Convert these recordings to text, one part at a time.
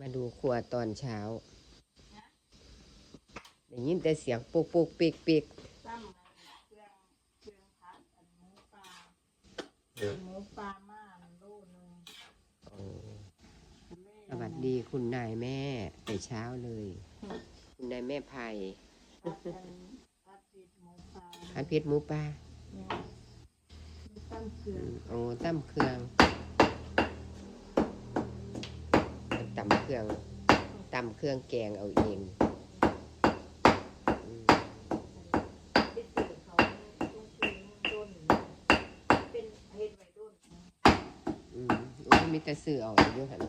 มาดูครัวตอนเช้าได้ยินแต่เสียงปุกปุกปิกปิกตั้มเครื่องเครื่องพัดอันหมูปลาหมูปลาม่านโลนึงโอ้สวัสดีคุณนายแม่แต่เช้าเลย คุณนายแม่ไผ่พัดอันพัดปิดหมูปลาพันเพชรหมูปลาเนี่ยมีตั้มเครื่อืองมโอ้ตั้มเครื่อง ตำเครื่องตำเครื่องแกงเอาเองอืมไปสื่อเขาต้องซื้อต้นเป็นเฮ็ดไว้ต้นอืมโอ้ยมีแต่ซื้อเอาอยู่หัน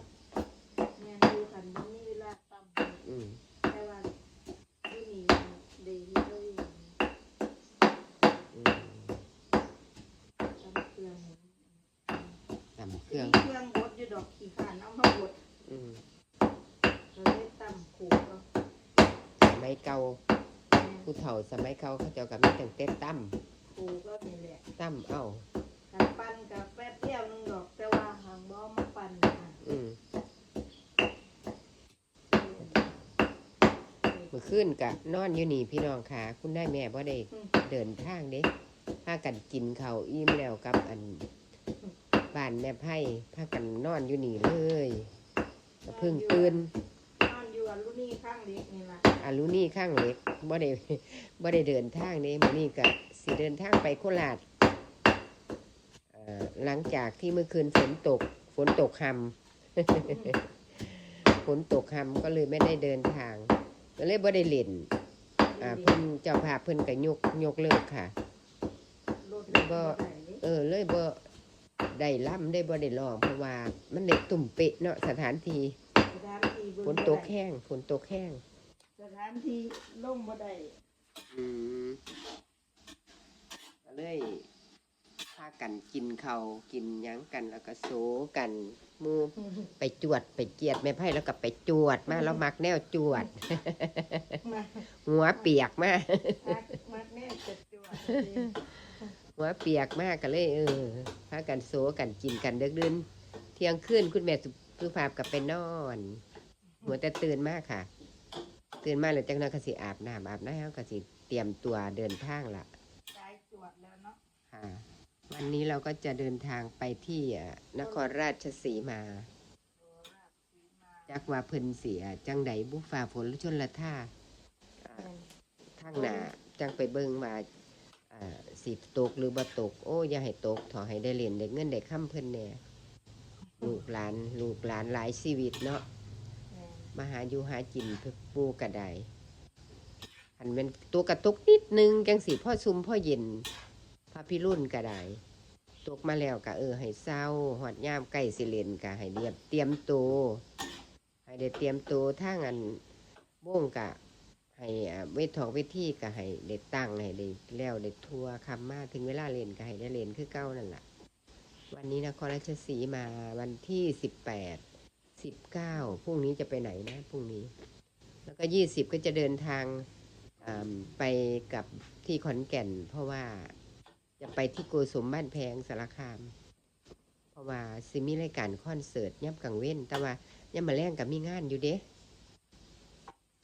เนี่ยดูกันบ่มีเวลาตั้ม อืม แต่ว่าที่นี่ดีเลย อืม ตั้มเครื่อง ตำเค เครื่ รื่ อ อง ง เครื่องบดอยู่ดอกขี้ขานเอามาบด อืม เราได้ตั้มผูกก็ ส มัยเก่าผู้เฒ่าสมัยเก่าเขาเจ้ากับมีตั้งแต่ตั้มผูกก็นี่แหละตั้มเอ้าการปั้นกับแป๊บเดียวนึงดอก แต่ว่าหางบ่มาปั้นค่ะอืมเมื่อคืนกะนอนอยู่นี่พี่น้องค่ะ คุณได้แม่บ่ได้เดินทางเด้พากันกินข้าวอิ่มแล้วกับอันบ้านแม่ไพ่พากันนอนอยู่นี่เลยก็เพิ่งตื่นนอนอยู่อันรุ่นนี้ข้างเล็กนี่ล่ะ อารุนี่ข้างเล็กบ่ได้บ่ได้เดินทางเด้มื้อนี้ก็สิเดินทางไปโคราชเอ่อหลังจากที่เมื่อคืนฝนตก ฝนตกหำฝนตกหำก็เลยไม่ได้เดินทาง ก็เลยบ่ได้เล่นอ่าเพิ่นเจ้าภาพเพิ่นก็ยกยกเลิกค่ะรถบ่เออเลยบ่ได้ล่ำได้บ่ได้ร้องเพราะว่ามันเด็กตุ่มเปะเนาะสถานที่สถานที่ฝนตกแห้งฝนตกแห้งส ถานที่ลงบ่ได้อืมก็เลยพากันกินเขาวกินหยังกันแล้วก็โซกันหมูไปจวดไปเจียดแม่ไพ่แล้วก็ไปจวดมาแล้วมักแนวจวด มาหัวเปียกมาก มักมักแน่จะจวดหัวเปียกมากก็เลยเออพากันโซกันกินกันเดึกดื่นเที่ยงคืนคุณแม่สุสุภาพกับไปนอน หัวแต่ตื่นมากค่ะ ตื่นมาแล้วจังนั้นก็สิอาบน้ำอาบน้ำก็สิเตรียมตัวเดินทางละสายจวดแล้วเนาะค่ะ วันนี้เราก็จะเดินทางไปที่เอ่อนครราชสีมาโอ้ราบสีมาจักว่าเพิ่นเสียจังใดบุฟ้าฝนหรือชนละท่าอ่าทางหน้าจังไปเบิ่งว่าอ่าสิตกหรือบ่ตก โอ้อย่าให้ตกถอให้ได้เรียนได้เงินได้ค้ำเพิ่นแหน่ลูกหลาน ลูกหลานหลายชีวิตเนาะแมาหาอยู่หากินปูกระไดหันเป็นตัวกระตุกนิดนึงจังสีพ่อซุมพ่อเย็นพระพิรุ่นกระไดตกมาแล้วกะเออให้เศร้าหอดย่ามใกล้สิเลนกะให้เรียบเตรียมตัวให้ได้เตรียมตัวถ้างันบ่งกะให้อ่เวททองเวทีกะให้ได้ตั้งให้ได้แล้วได้ทัวคำมาถึงเวลาเล่นกะให้ได้เล่นคือเก้านั่นแหละวันนี้นครราชสีมาวันที่สิบแปด สิบเก้าพรุ่งนี้จะไปไหนนะพรุ่งนี้ แล้วก็ยี่สิบก็จะเดินทางไปกับที่ขอนแก่น เพราะว่าจะไปที่โกสมบ้านแพงสารคาม เพราะว่าซิมีรายการคอนเสิร์ตย่ำกลางเว้น แต่ว่าย่ำมาแรงกับมีงานอยู่เด้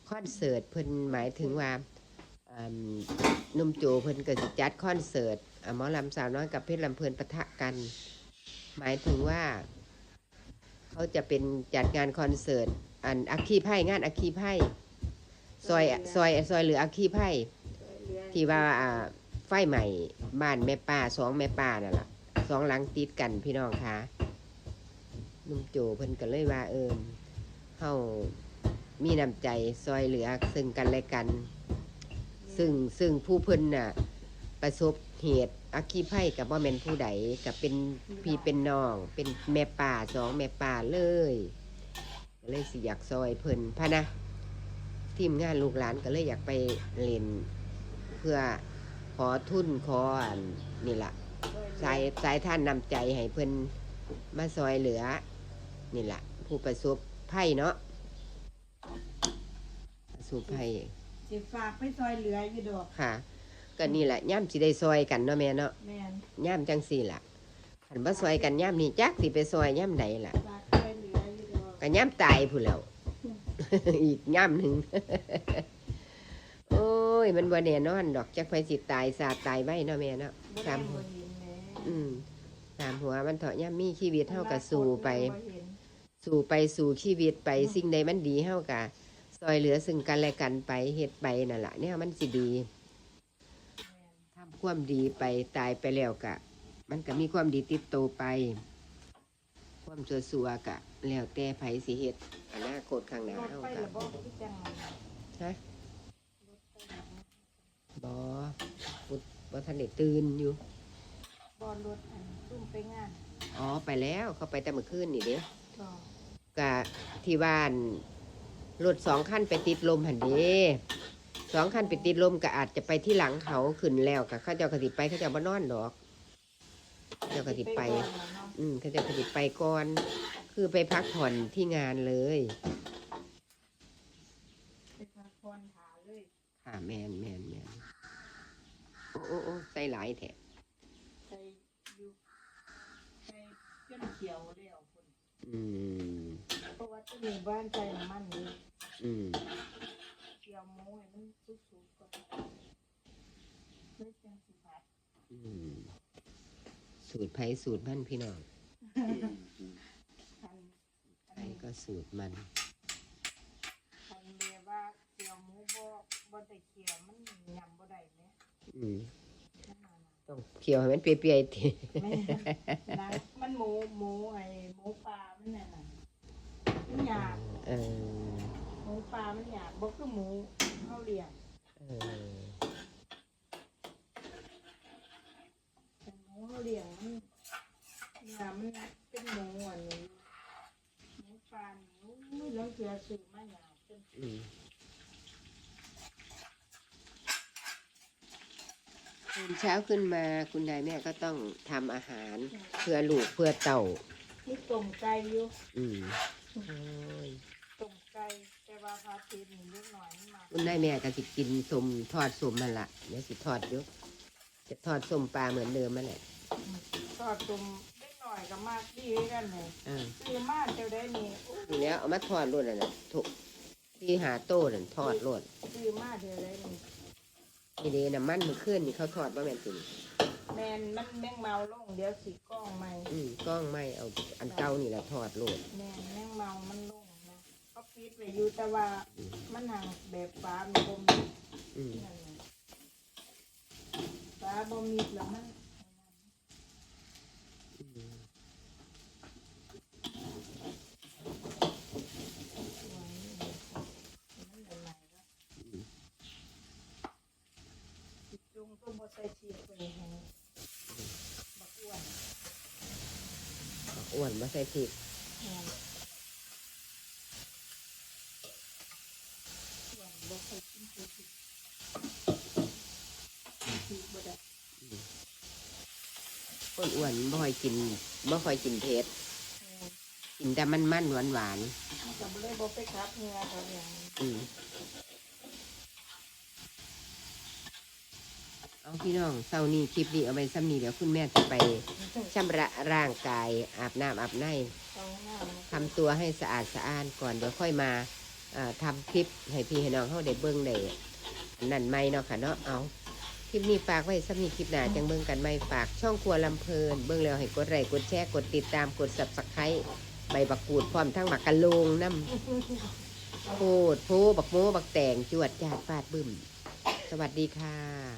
คอนเสิร์ตเพิ่นหมายถึงว่านุ่มโจเพิ่นก็สิจัดคอนเสิร์ตอ่าหมอลำสาวน้อยกับเพชรลำเพลินปะทะกัน หมายถึงว่า เขาจะเป็นจัดงานคอนเสิร์ตอันอัคคีไพ่งานอัคคีไพ่ซอยซอยซอยหรืออัคคีไพ่ที่ว่าอ่าไฟใหม่บ้านแม่ป้าสองแม่ป้านั่นแหละสองหลังติดกันพี่น้องคะนุ่มโจเพิ่นก็เลยว่าเออเฮามีน้ำใจซอยเหลือซึ่งกันและกัน ซึ่งซึ่งผู้เพิ่นน่ะประสบ เหตุอัคคีไพ่กับว่าแม่นผู้ใดกับเป็นพี่เป็นน้อง เป็นแม่ป่าสองแม่ป่าเลยก็เลยสิอยากซอยเพิ่นพะนะทีมงานลูกหลานก็เลยอยากไปเล่นเพื่อขอทุนขออันนี่ละสายสายท่านนำใจให้เพิ่นมาซอยเหลือ นี่ละผู้ประสบภัยเนาะประสบภัยสิฝากไปซอยเหลืออยู่ดอกค่ะ ก็นี่แหละย่ำสิได้ซอยกันเนาะแม่เนาะแม่นย่ำจังสี่ล่ะขันบ่ซอยกันย่ำนี่จักสิไปซอยย่ำใดล่ะฝากซอยเหลืออยู่ดอก ก็ย่ำตายผู้นแหล้ว อีกย่ำหนึ่ง โอ้ย มันบ่แน่นอนดอกจักไฟสิตายสาดตายไว้เนาะแม่เนาะบ่ครัได้บบ่เห็นแหน่อืมตามหัวมันเถาะย่ำมีชีวิตเท่ากับสู่ไป บ่เห็นสู่ไปสู่ชีวิตไปสิ่งใดมันดีเท่ากับซอยเหลือซึ่งกันและกันไปเฮ็ดไปนั่นแหละเนี่ยมันสิดีแม่นทำ ความดีไปตายไปแล้วกะ มันก็มีความดีติดโตวไป ความสัวสัวๆกะ แล้วแต่ไผสิเฮ็ดอนาคตข้างหน้ารถเฮาไปกะแล้วบ่คือจังนั้นฮะรถไปแล้วบ่บ่บ่บ่ทันได้ตื่นอยู่บ่รถอันซุ่มไปงานอ๋อไปแล้วเขาไปแต่เมื่อคืนนี่เด้ก็กะที่บ้านรถสองคันไปติดลมหันเด้ สองคันไปติดลมก็อาจจะไปที่หลังเขาขึ้นแล้วกะเขาเจ้ากติไปเขาเจ้าบ่นอนดอกเขาเจ้ากติไปก่อนล่ะเนาะอืมเขาเจ้ากติไปก่อน คือไปพักผ่อนที่งานเลยไปพักผ่อนหาเลยค่ะแมนแมนแมนโอ้โอ้โอ้ใส่หลายแถะไปอยู่ไปจนเขียวแล้วพุ่นอืมเพราะว่าจะมีบ้านใจน้ำมันนี่อืมเขี ยวหมูให้มันสุกๆก่อนเลยจังสิผัดอืมสูตรไผสูตรมันพี่น้องคันอันไผนี้ก็สูตรมัน คันเรียกว่าเขียวหมูบ่บ่ได้เขียวมันยำบ่ได้แหมอืมนั่นน่ะนะ ต้องเคี่ยวให้มันเปียกๆทีแม่นะมันหมูหมูไอ้หมูปลามันน่ะน่ะมันหยาบเออหมู ปลามันหยาบบ่คือหมูเฮาเลี้ยงเออหมูเฮาเลี้ยงมันเนื้อมันเป็นหมูอันนี้หมูปลานี่อุ้ยแล้วเสือซื้อมาหยาบจนอืมตื่นเช้าขึ้นมาคุณยายแม่ก็ต้องทำอาหารเพื่อลูกเพื่อเต่ามีต้มไก่อยู่อืมโอ้ยต้มไก่ ว่าพาทีนี่เล็กน้อยมันมาคุณนายแม่ก็สิกินสมทอดสมมันละเดี๋ยวสิทอดอยู่จะทอดสมปลาเหมือนเดิมมันแหละทอดต้มเล็กน้อยก็มากดีกันเลยอ่าซื้อมาเจ้าได้นี่อุ๊ยทีแล้วเอามาทอดรวดน่ะนะทุกที่หาโต้นั่นทอดรวดซื้อมาเจ้าได้นี่นี่เดน้ำมันมือขึ้นนี่เขาทอดว่าแม่นสิแมนมันแมงเมาลงเดี๋ยวสีกล้องใหม่อืมกล้องไม่เอาอันเก่านี่แหละทอดรวดแมนแมงเมามันลงนะ ก็ปิดไว้อยู่แต่ว่ามันห่างแบบฟ้ามันบ่มีอืมนั่นน่ะฟ้าบ่มีแล้วมันอืมมันใหม่ๆแล้วจุงต้องบ่ใส่ชีสไปให้บักอ้วน อ้วนมาใส่พริก แม่น อ้วนบ่ค่อยกินเผ็ดพริกพริกบ่ได้คนอ้วนบ่ค่อยกินบ่ค่อยกินเผ็ดแม่นกินแต่มันมันหวานหวานมันก็บ่เลยบ่ไปคับเนื้อเขาอย่างนี้ๆอืมเอาพี่น้องเศร้านี้คลิปนี้เอาไปซ้ำนี้เดี๋ยวคุณแม่จะไปชำระร่างกายอาบน้ำอาบในเขาหน้ามัน ทำตัวให้สะอาดสะอ้านก่อนเดี๋ยวค่อยมาเอ่อ ทำคลิปให้พี่ให้น้องเขาได้เบิ้งได้อันนั่นไม่เนาะค่ะเนาะเอาคลิปนี้ฝากไว้สำนีคลิปหน้าจังเบิ้งกันไม่ฝากช่องครัวลำเพลินเบิ้งแล้วให้กดไลค์กดแชร์กดติดตามกดสับสไครต์ใบบักกูดพร้อมทั้งหมักกะโลงน้ำโคดโพบักโมบักแตงจวดจาดฟาดบึ้ม สวัสดีค่ะ